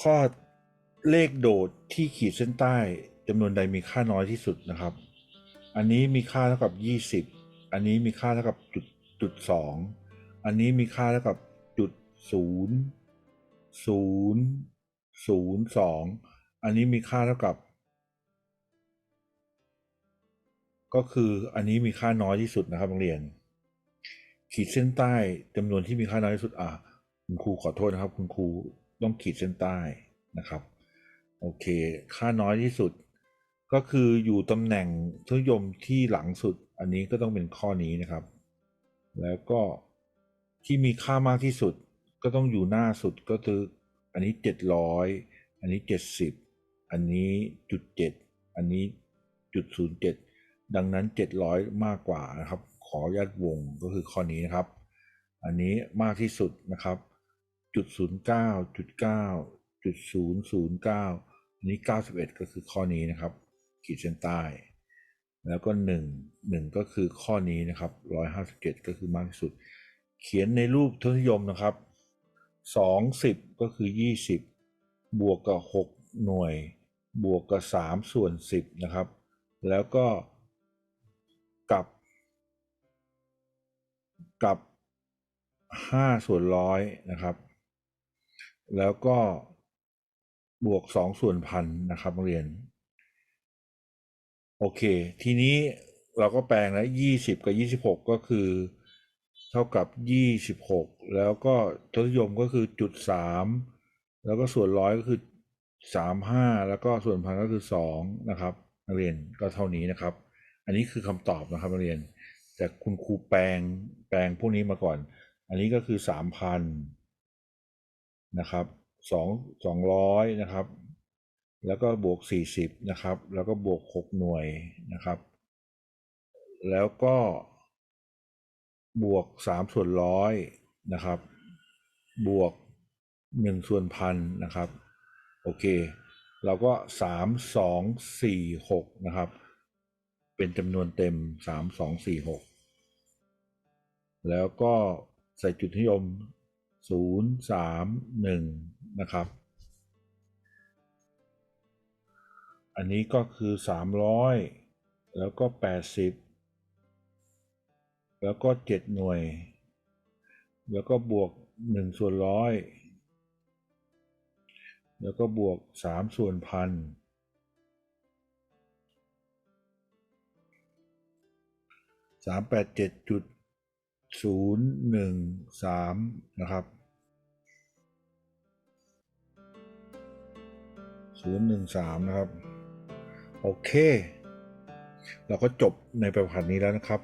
ข้อเลขโดดที่ขีดเส้นใต้จำนวนใดมีค่าน้อยที่สุดนะครับ อันนี้มีค่าเท่ากับ 20 อันนี้มีค่าเท่ากับจุดจุดสองอันนี้มีค่าเท่ากับจุดศูนย์ศูนย์ศูนย์สองอันนี้มีค่าเท่ากับ ก็คืออันนี้มีค่าน้อยที่สุดนะครับนักเรียน ขีดเส้นใต้จำนวนที่มีค่าน้อยที่สุดอะคุณครูขอโทษนะครับ คุณครู ต้องขีดเส้นใต้นะครับ โอเค ค่าน้อยที่สุด ก็คืออยู่ตำแหน่งทศนิยมที่หลังสุด อันนี้ก็ต้องเป็นข้อนี้นะครับ แล้วก็ที่มีค่ามากที่สุด ก็ต้องอยู่หน้าสุดก็คืออันนี้เจ็ดร้อยอันนี้เจ็ดสิบอันนี้จุดเจ็ดอันนี้จุดศูนย์เจ็ดดังนั้นเจ็ดร้อยมากกว่านะครับ ขออนุญาตวงก็คือข้อนี้นะครับ อันนี้มากที่สุดนะครับ จุดศูนย์เก้าจุดเก้าจุดศูนย์ศูนย์เก้าอันนี้เก้าสิบเอ็ดก็คือข้อนี้นะครับ ขีดเส้นใต้ แล้วก็หนึ่งหนึ่งก็คือข้อนี้นะครับร้อยห้าสิบเจ็ดก็คือมากที่สุด เขียนในรูปทศนิยมนะครับสองสิบก็คือยี่สิบบวกกับหกหน่วย บวกกับสามส่วนสิบนะครับ แล้วก็กับ กับห้าส่วนร้อยนะครับ แล้วก็บวกสองส่วนพันนะครับนเรียน โอเค ทีนี้เราก็แปลงแล้วยี่สิบกับยี่สิบหกก็คือ เท่ากับยี่สิบหกแล้วก็ทศนิยมก็คือจุดสามแล้วก็ส่วนร้อยก็คือสามห้าแล้วก็ส่วนพันก็คือสองนะครับนักเรียนก็เท่านี้นะครับ อันนี้คือคำตอบนะครับนักเรียนแต่คุณครูแปลงแปลงพวกนี้มาก่อน อันนี้ก็คือสามพัน นะครับสองสองร้อยนะครับ แล้วก็บวกสี่สิบนะครับ แล้วก็บวกหกหน่วยนะครับ แล้วก็บวกสามส่วนร้อยนะครับ บวกหนึ่งส่วนพันนะครับ โอเค เราก็สามสองสี่หกนะครับ เป็นจำนวนเต็มสามสองสี่หกแล้วก็ใส่จุดนิยม ศูนย์สามหนึ่งนะครับ อันนี้ก็คือสามร้อยแล้วก็แปดสิบแล้วก็เจ็ดหน่วย แล้วก็บวกหนึ่งส่วนร้อยแล้วก็บวกสามส่วนพันสามแปดเจ็ดจุด ศูนย์หนึ่งสามนะครับศูนย์หนึ่งสามนะครับ โอเค เราก็จบในประพันธ์นี้แล้วนะครับ